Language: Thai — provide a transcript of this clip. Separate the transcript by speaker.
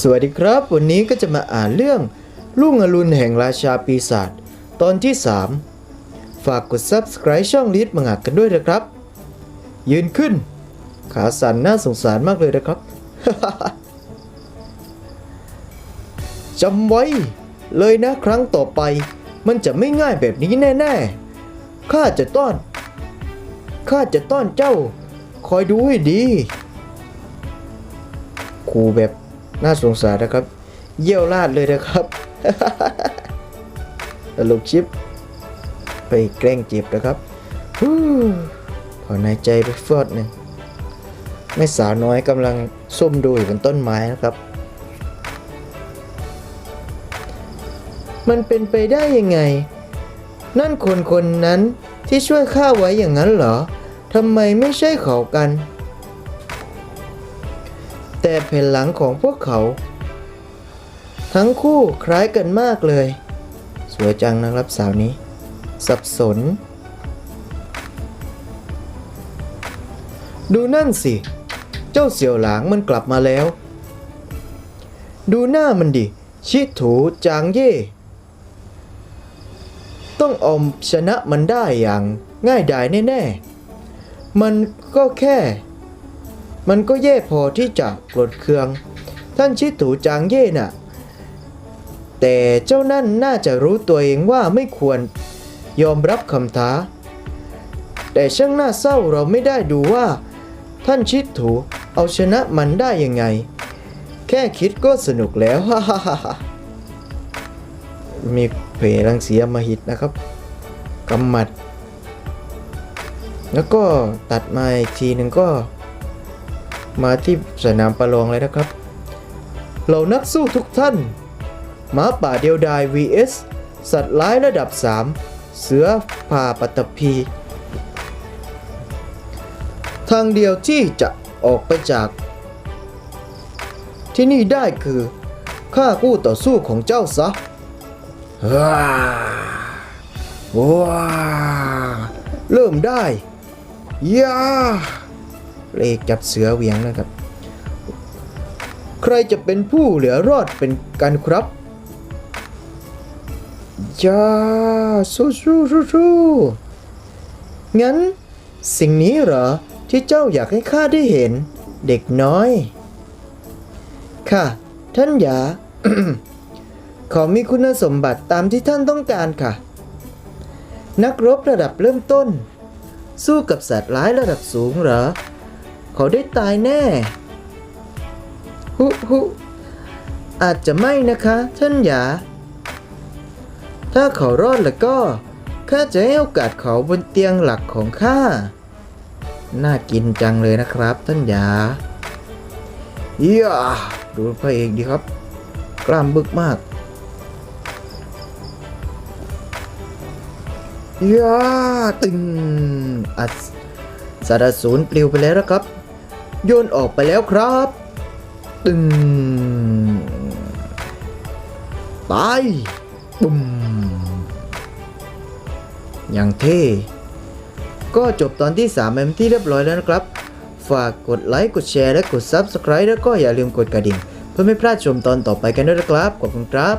Speaker 1: สวัสดีครับ วันนี้ก็จะมาอ่านเรื่องลุงอรุณแห่งราชาปีศาจตอนที่ 3 ฝากกด subscribe ช่องลิสมังงะกันด้วยนะครับ ยืนขึ้น ขาสั่นน่าสงสารมากเลยนะครับจำไว้ เลยนะครั้งต่อไป มันจะไม่ง่ายแบบนี้แน่ ๆ ข้าจะต้อนข้าจะต้อนเจ้า คอยดูให้ดีครูแบบ น่าสงสารนะครับ เยี่ยวลาดเลยนะครับตลกชิป ไปแกล้งเจ็บนะครับฮู้ถอนายใจไปฟอดหนึ่งแม่สาวน้อยกำลังส้มดูอยู่บนต้นไม้นะครับ มันเป็นไปได้ยังไง นั่นคนคนนั้นที่ช่วยข้าไว้อย่างนั้นเหรอทำไมไม่ใช่เขากัน แต่แผ่นหลังของพวกเขา ทั้งคู่คล้ายกันมากเลย สวยจังนะครับสาวนี้ สับสน ดูนั่นสิ เจ้าเสี่ยวหลางมันกลับมาแล้ว ดูหน้ามันดิ ชิถูจางเย่ ต้องอมชนะมันได้อย่างง่ายดายแน่ ๆ มันก็แค่ มันก็แย่พอที่จะกลดเคือง ท่านชิถูจางเย่น่ะ แต่เจ้านั่นน่าจะรู้ตัวเองว่าไม่ควรยอมรับคำท้า แต่ช่างน่าเศร้าเราไม่ได้ดูว่า ท่านชิดถูเอาชนะมันได้ยังไง แค่คิดก็สนุกแล้วฮ่าฮ่าฮ่ามีเพรังเสีอำมหิตนะครับกำมัด แล้วก็ตัดมาอีกทีหนึ่งก็ มาที่สนามประลองเลยนะครับ เหล่านักสู้ทุกท่านหมาป่าเดียวดาย vs สัตว์ร้ายระดับ 3 เสือผ่าปัตตภีทางเดียวที่จะออกไปจาก ที่นี่ได้คือฆ่าคู่ต่อสู้ของเจ้าซะว้าว้าเริ่มได้ยา เลขจับเสือเหวียงนะครับ ใครจะเป็นผู้เหลือรอดเป็นกันครับยาสู้สู้สู้สู้งั้น สิ่งนี้เหรอ ที่เจ้าอยากให้ข้าได้เห็น เด็กน้อย ค่ะ ท่านหยาขอมีคุณสมบัติตามที่ท่านต้องการค่ะ นักรบระดับเริ่มต้น สู้กับสัตว์ร้ายระดับสูงเหรอ เขาได้ตายแน่ หุหุอาจจะไม่นะคะ ท่านหยา ถ้าเขารอดแล้วก็ ข้าจะให้โอกาสเขาบนเตียงหลักของข้า น่ากินจังเลยนะครับ ท่านหยาเยี่ยดูพระเอกดีครับ กล้ามบึกมากเยี่ยตึงอัดสารสูญปลิวไปแล้วนะครับ โยนออกไปแล้วครับ ตึงตายบุ้มอย่างเท่ก็จบตอนที่3เอ็มที่เรียบร้อยแล้วนะครับ ฝากกดไลค์ กดแชร์ และกด Subscribe แล้วก็อย่าลืมกดกระดิ่ง เพื่อไม่พลาดชมตอนต่อไปกันด้วยนะครับ ขอบคุณครับ